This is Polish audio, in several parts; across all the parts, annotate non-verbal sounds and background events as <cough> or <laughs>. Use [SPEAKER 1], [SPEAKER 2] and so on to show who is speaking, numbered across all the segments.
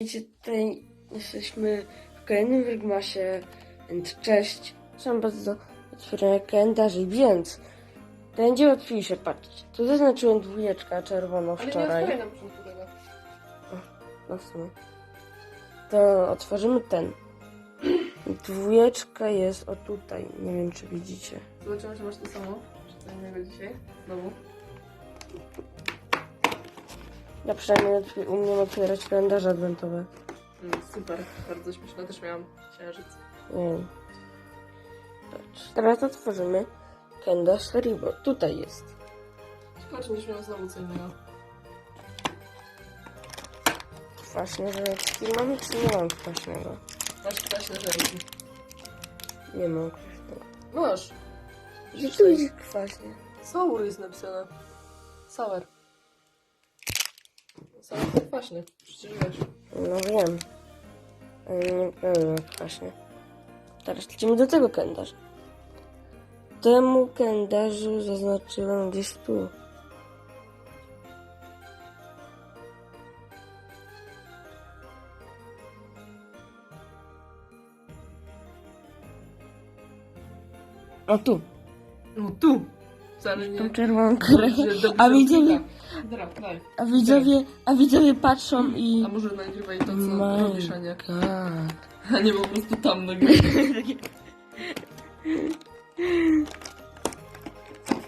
[SPEAKER 1] Wiecie, tutaj jesteśmy w kolejnym Wyrgmasie, więc cześć. Są bardzo otwierania kalendarzy, więc to będzie łatwiejsze, patrzcie. Tu zaznaczyłem dwójeczka czerwono
[SPEAKER 2] Ale nie
[SPEAKER 1] wczoraj.
[SPEAKER 2] na początku tego.
[SPEAKER 1] No w sumie. To otworzymy ten. Dwójeczka jest o tutaj. Nie wiem, czy widzicie.
[SPEAKER 2] Zobaczymy, czy masz to samo. Czy co innego dzisiaj? Znowu.
[SPEAKER 1] Ja przynajmniej otw- umiem otwierać kalendarze adwentowe.
[SPEAKER 2] Mm, super, bardzo śmieszne. Też miałam księżyc.
[SPEAKER 1] Nie wiem. Patrz. Teraz otworzymy kalendarz Haribo. Tutaj jest.
[SPEAKER 2] Ciekawe, czy będziesz miał znowu co innego.
[SPEAKER 1] Kwaśne żelki mamy, czy nie mam kwaśnego?
[SPEAKER 2] Masz kwaśne żelki.
[SPEAKER 1] Nie mam kwaśnego.
[SPEAKER 2] Masz.
[SPEAKER 1] Że tu jest kwaśnie.
[SPEAKER 2] Sour jest napisane. Sour. Sour to kwaśny. Przecież wiesz.
[SPEAKER 1] No wiem. Nie wiem jak kwaśnie. Teraz lecimy do tego kalendarza. Temu kalendarzu zaznaczyłem gdzieś tu. O tu,
[SPEAKER 2] No tu. Wcale nie.
[SPEAKER 1] tą czerwoną krew. A widzowie,
[SPEAKER 2] odbija. Dobra, daj.
[SPEAKER 1] a widzowie, a widzowie patrzą i...
[SPEAKER 2] A może nagrywaj to, co
[SPEAKER 1] My
[SPEAKER 2] robisz, a nie.
[SPEAKER 1] God. <laughs>
[SPEAKER 2] A nie po prostu tam nagrywaj.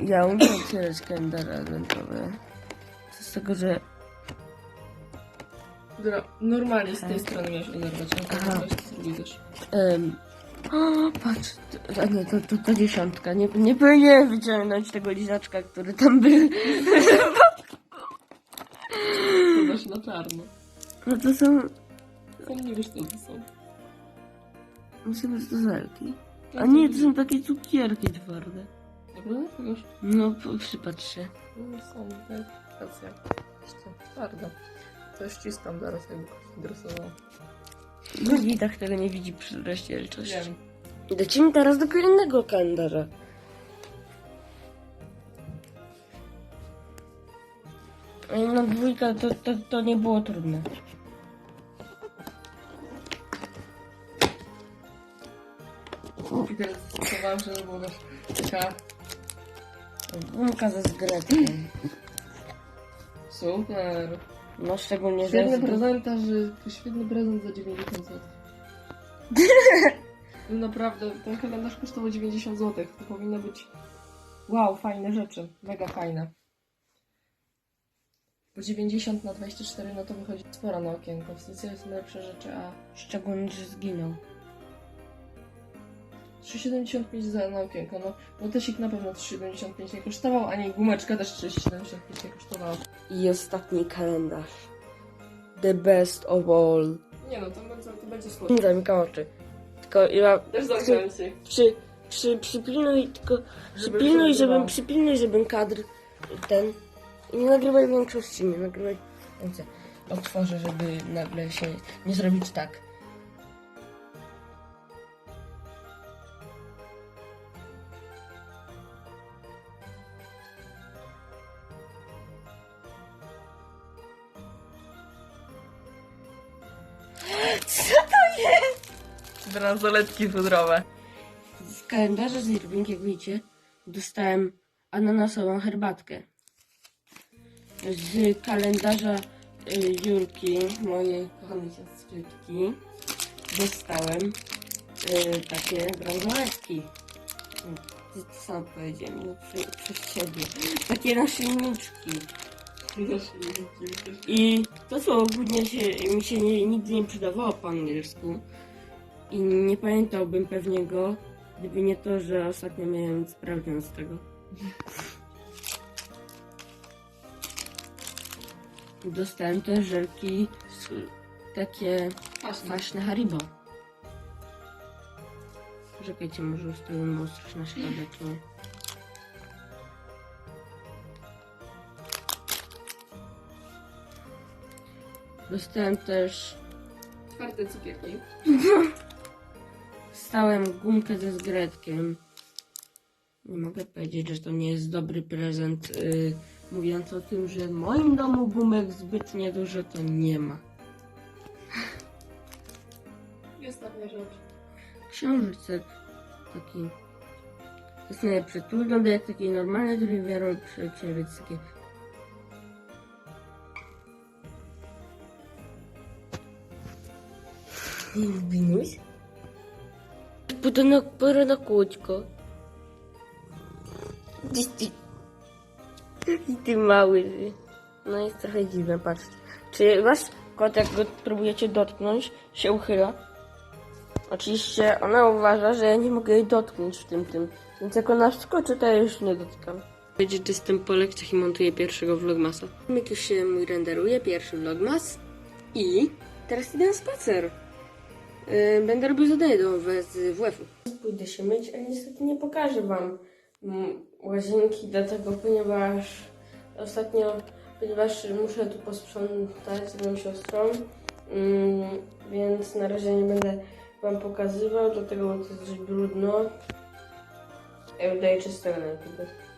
[SPEAKER 1] Ja umiem otwierać kalendarze adwentowe. To z tego, że...
[SPEAKER 2] Dobra, normalnie z tej strony miałeś oderwać, a
[SPEAKER 1] Aha.
[SPEAKER 2] to coś też.
[SPEAKER 1] Um, o, patrz, to, to, to, to dziesiątka. Nie, nie powinienem wyciągnąć tego lizaczka, który tam był.
[SPEAKER 2] To masz na czarno.
[SPEAKER 1] No to są...
[SPEAKER 2] Sam nie wiesz, co to są.
[SPEAKER 1] Myślę, że to zelki. A nie, to są takie cukierki twarde.
[SPEAKER 2] Naprawdę?
[SPEAKER 1] No, po- przypatrz się.
[SPEAKER 2] No są, tak. Racja. Jeszcze twardo. To ściskam zaraz, jakby ktoś
[SPEAKER 1] W widach tego nie widzi przy rozdzielczości.
[SPEAKER 2] Wiem.
[SPEAKER 1] Lecimy teraz do kolejnego kalendarza. No dwójka to, to, to nie było trudne.
[SPEAKER 2] I teraz zdecydowałam, że to była taka
[SPEAKER 1] Gumka ze zgretkiem.
[SPEAKER 2] super.
[SPEAKER 1] No szczególnie,
[SPEAKER 2] Świetny
[SPEAKER 1] jest...
[SPEAKER 2] prezentarz, to świetny prezent za 90 zł. <laughs> No Naprawdę, ten kalendarz kosztował 90 zł. To powinno być wow, fajne rzeczy. Mega fajne. Po 90 na 24 no to wychodzi stwora na okienko. W sensie są lepsze rzeczy, a
[SPEAKER 1] Szczególnie, że zginął.
[SPEAKER 2] 3,75 za na okienko. No, motesik na pewno 3,75 nie kosztował, ani gumeczka też 3,75 nie kosztowała.
[SPEAKER 1] I ostatni kalendarz. The best of all.
[SPEAKER 2] Nie no, to będzie, to będzie słodkie.
[SPEAKER 1] Nie zamykam oczy. Tylko ja
[SPEAKER 2] Też zamknąłem się.
[SPEAKER 1] przy, przy, przypilnuj, tylko
[SPEAKER 2] Żeby
[SPEAKER 1] przypilnuj, żebym, przypilnuj, żebym kadr ten i nie nagrywaj większości, nie nagrywaj. Otworzę, żeby nagle się nie zrobić tak. Co to jest?
[SPEAKER 2] Bransoletki pudrowe.
[SPEAKER 1] W kalendarzu z Irving, jak widzicie, dostałem ananasową herbatkę. Z kalendarza y, Julki, mojej kochanej siostrzyczki, dostałem y, takie bransoletki. Ty to sam powiedziałem, no przy, przez siebie. Takie naszyjniczki. I to słowo ogólnie się, mi się nie, nigdy nie przydawało po angielsku. I nie pamiętałbym pewnie go, gdyby nie to, że ostatnio miałem sprawdzian z tego. Dostałem też żelki z, takie kwaśne Haribo. Czekajcie, może ustawimy ostrość na środek, nie? Dostałem też
[SPEAKER 2] Twarde cukierki. <laughs>
[SPEAKER 1] Stałem gumkę ze zgretkiem. Nie mogę powiedzieć, że to nie jest dobry prezent. Yy, mówiąc o tym, że w moim domu gumek zbytnie dużo to nie ma.
[SPEAKER 2] ostatnia rzecz.
[SPEAKER 1] książeczce taki. To jest najlepsze. Tu wygląda jak taki normalny trójwymiarowy księżyc. Takie... Kółeczko. Gdzieś ty... Jaki ty mały. ty. No jest trochę dziwne, patrzcie. Czy wasz kot, jak go próbujecie dotknąć, się uchyla? Oczywiście ona uważa, że ja nie mogę jej dotknąć w tym tym. Więc jak ona wskoczy, to ja już nie dotykam. Będzie, że jestem po lekcjach i montuję pierwszego vlogmasa. Jak już się mój renderuje, pierwszy vlogmas. I teraz idę na spacer. Yy, będę robił zadanie z WF-u. Pójdę się myć, ale niestety nie pokażę wam mm, łazienki, dlatego ponieważ ostatnio, ponieważ muszę tu posprzątać z moją siostrą, mm, więc na razie nie będę wam pokazywał, dlatego bo to jest dość brudno. Ja udaję czystego na YouTube.